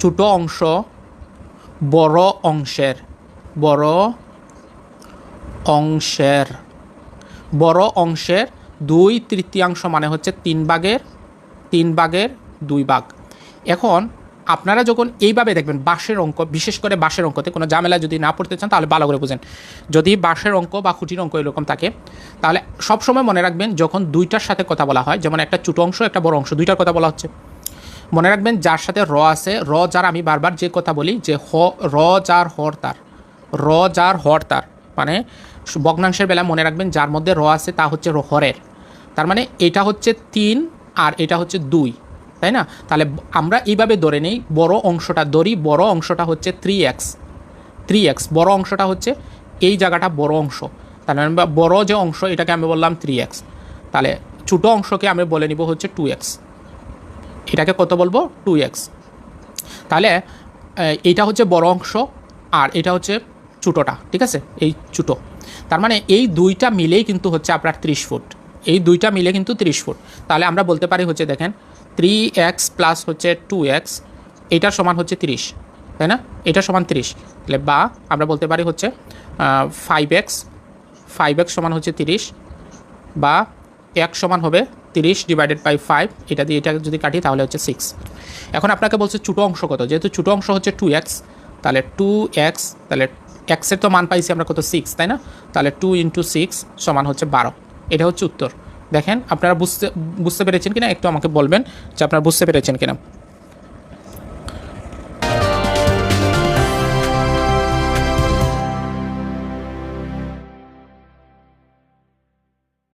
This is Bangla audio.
ছোট অংশ, বড় অংশের বড় অংশের বড় অংশের দুই তৃতীয়াংশ মানে হচ্ছে তিন ভাগের তিন ভাগের দুই ভাগ। এখন আপনারা যখন এইভাবে দেখবেন বাঁশের অঙ্ক, বিশেষ করে বাঁশের অঙ্কতে কোনো ঝামেলা যদি না পড়তে চান, তাহলে ভালো করে বুঝেন। যদি বাঁশের অঙ্ক বা খুঁটির অঙ্ক এরকম থাকে, তাহলে সবসময় মনে রাখবেন যখন দুইটার সাথে কথা বলা হয়, যেমন একটা ছোটো অংশ, একটা বড় অংশ, দুইটার কথা বলা হচ্ছে। মনে রাখবেন যার সাথে র আছে, র যার আমি বারবার যে কথা বলি, যে হ, র যার হর তার, র যার হর তার মানে ভগ্নাংশের বেলা মনে রাখবেন যার মধ্যে র আছে তা হচ্ছে হরের। তার মানে এটা হচ্ছে তিন আর এটা হচ্ছে দুই, তাই না? তাহলে আমরা এইভাবে ধরে নেই, বড় অংশটা ধরি, বড় অংশটা হচ্ছে থ্রি এক্স থ্রি এক্স বড় অংশটা হচ্ছে এই জায়গাটা বড় অংশ। তাহলে বড় যে অংশ, এটাকে আমি বললাম থ্রি এক্স তাহলে ছোটো অংশকে আমি বলে নিব হচ্ছে টু এক্স এটাকে কত বলব? টু এক্স তাহলে এইটা হচ্ছে বড় অংশ আর এটা হচ্ছে ছোটোটা, ঠিক আছে? এই ছোটো। তার মানে এই দুইটা মিলেই কিন্তু হচ্ছে আপনার ত্রিশ ফুট। এই দুইটা মিলে কিন্তু ত্রিশ ফুট। তাহলে আমরা বলতে পারি হচ্ছে, দেখেন থ্রি এক্স প্লাস হচ্ছে টু এক্স এইটার সমান হচ্ছে তিরিশ, তাই না? এটা সমান তিরিশ। তাহলে বা আমরা বলতে পারি হচ্ছে ফাইভ এক্স ফাইভ এক্স সমান হচ্ছে তিরিশ বা এক সমান হবে তিরিশ ডিভাইডেড বাই ফাইভ এটা দিয়ে এটা যদি কাটি, তাহলে হচ্ছে সিক্স এখন আপনাকে বলছে ছোটো অংশ কত? যেহেতু ছোটো অংশ হচ্ছে টু এক্স তাহলে টু এক্স তাহলে এক্সের তো মান পাইছি আমরা কত? সিক্স তাই না? তাহলে টু ইন্টু সিক্স সমান হচ্ছে বারো। এটা হচ্ছে উত্তর। দেখেন, আপনারা বুঝতে বুঝতে পেরেছেন কিনা? একটু আমাকে বলবেন যে আপনারা বুঝতে পেরেছেন কিনা?